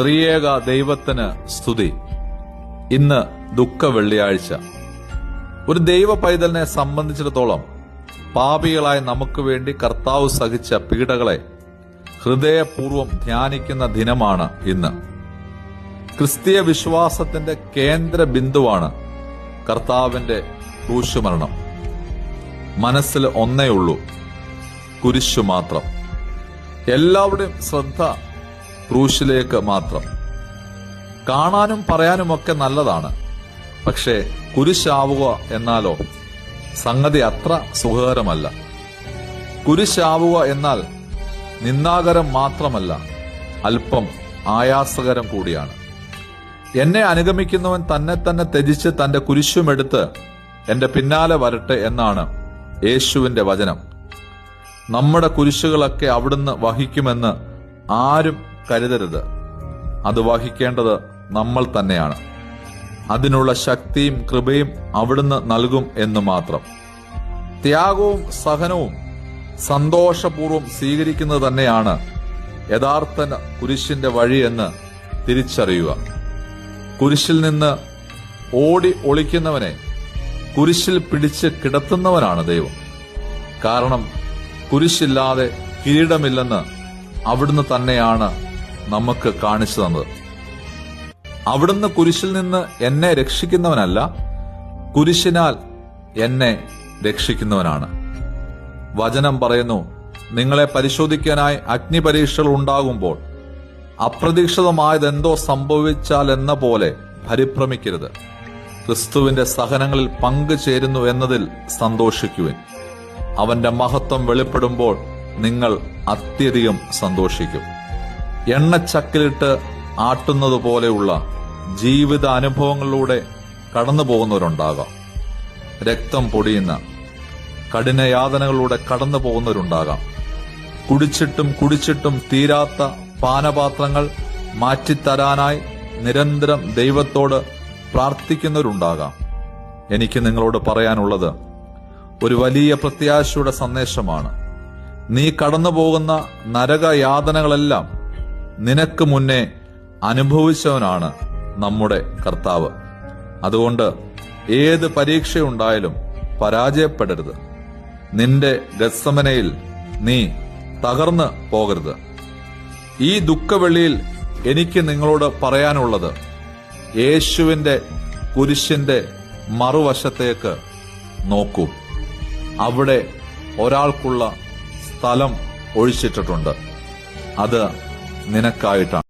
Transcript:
ത്രിയേക ദൈവത്തിന് സ്തുതി. ഇന്ന് ദുഃഖ വെള്ളിയാഴ്ച ഒരു ദൈവ പൈതലിനെ സംബന്ധിച്ചിടത്തോളം പാപികളായ നമുക്ക് വേണ്ടി കർത്താവ് സഹിച്ച പീഡകളെ ഹൃദയപൂർവം ധ്യാനിക്കുന്ന ദിനമാണ് ഇന്ന്. ക്രിസ്തീയ വിശ്വാസത്തിന്റെ കേന്ദ്ര ബിന്ദുവാണ് കർത്താവിന്റെ ക്രൂശുമരണം. മനസ്സിൽ ഒന്നേ ഉള്ളൂ കുരിശു മാത്രം. എല്ലാവരുടെയും ശ്രദ്ധ ക്രൂശിലേക്ക് മാത്രം. കാണാനും പറയാനുമൊക്കെ നല്ലതാണ്. പക്ഷേ കുരിശാവുക എന്നാലോ സംഗതി അത്ര സുഖകരമല്ല. കുരിശാവുക എന്നാൽ നിന്ദാകരം മാത്രമല്ല അല്പം ആയാസകരം കൂടിയാണ്. എന്നെ അനുഗമിക്കുന്നവൻ തന്നെ തന്നെ ത്യജിച്ച് തന്റെ കുരിശുമെടുത്ത് എന്റെ പിന്നാലെ വരട്ടെ എന്നാണ് യേശുവിന്റെ വചനം. നമ്മുടെ കുരിശുകളൊക്കെ അവിടുന്ന് വഹിക്കുമെന്ന് ആരും കരുതരുത്. അത് വഹിക്കേണ്ടത് നമ്മൾ തന്നെയാണ്. അതിനുള്ള ശക്തിയും കൃപയും അവിടുന്ന് നൽകും എന്ന് മാത്രം. ത്യാഗവും സഹനവും സന്തോഷപൂർവം സ്വീകരിക്കുന്നത് തന്നെയാണ് യഥാർത്ഥ കുരിശിന്റെ വഴിയെന്ന് തിരിച്ചറിയുക. കുരിശിൽ നിന്ന് ഓടി ഒളിക്കുന്നവനെ കുരിശിൽ പിടിച്ച് കിടത്തുന്നവനാണ് ദൈവം. കാരണം കുരിശില്ലാതെ കിരീടമില്ലെന്ന് അവിടുന്ന് തന്നെയാണ് നമുക്ക് കാണിച്ചു തന്നത്. അവിടുന്ന് കുരിശിൽ നിന്ന് എന്നെ രക്ഷിക്കുന്നവനല്ല കുരിശിനാൽ എന്നെ രക്ഷിക്കുന്നവനാണ്. വചനം പറയുന്നു നിങ്ങളെ പരിശോധിക്കാനായി അഗ്നിപരീക്ഷകൾ ഉണ്ടാകുമ്പോൾ അപ്രതീക്ഷിതമായതെന്തോ സംഭവിച്ചാൽ എന്ന പോലെ പരിഭ്രമിക്കരുത്. ക്രിസ്തുവിന്റെ സഹനങ്ങളിൽ പങ്കുചേരുന്നു എന്നതിൽ സന്തോഷിക്കുവിൻ. അവന്റെ മഹത്വം വെളിപ്പെടുമ്പോൾ നിങ്ങൾ അത്യധികം സന്തോഷിക്കും. എണ്ണച്ചക്കിലിട്ട് ആട്ടുന്നത് പോലെയുള്ള ജീവിത അനുഭവങ്ങളിലൂടെ കടന്നു പോകുന്നവരുണ്ടാകാം രക്തം പൊടിയുന്ന കഠിനയാതനകളിലൂടെ കടന്നു പോകുന്നവരുണ്ടാകാം കുടിച്ചിട്ടും കുടിച്ചിട്ടും തീരാത്ത പാനപാത്രങ്ങൾ മാറ്റിത്തരാനായി നിരന്തരം ദൈവത്തോട് പ്രാർത്ഥിക്കുന്നവരുണ്ടാകാം. എനിക്ക് നിങ്ങളോട് പറയാനുള്ളത് ഒരു വലിയ പ്രത്യാശയുടെ സന്ദേശമാണ്. നീ കടന്നു പോകുന്ന നരകയാതനകളെല്ലാം നിനക്ക് മുന്നേ അനുഭവിച്ചവനാണ് നമ്മുടെ കർത്താവ്. അതുകൊണ്ട് ഏത് പരീക്ഷയുണ്ടായാലും പരാജയപ്പെടരുത്. നിന്റെ ഗസമനയിൽ നീ തകർന്ന് പോകരുത്. ഈ ദുഃഖവെള്ളിയിൽ എനിക്ക് നിങ്ങളോട് പറയാനുള്ളത് യേശുവിന്റെ കുരിശിന്റെ മറുവശത്തേക്ക് നോക്കൂ. അവിടെ ഒരാൾക്കുള്ള സ്ഥലം ഒഴിച്ചിട്ടിട്ടുണ്ട്. അത് നിനക്കായിട്ടാണ്.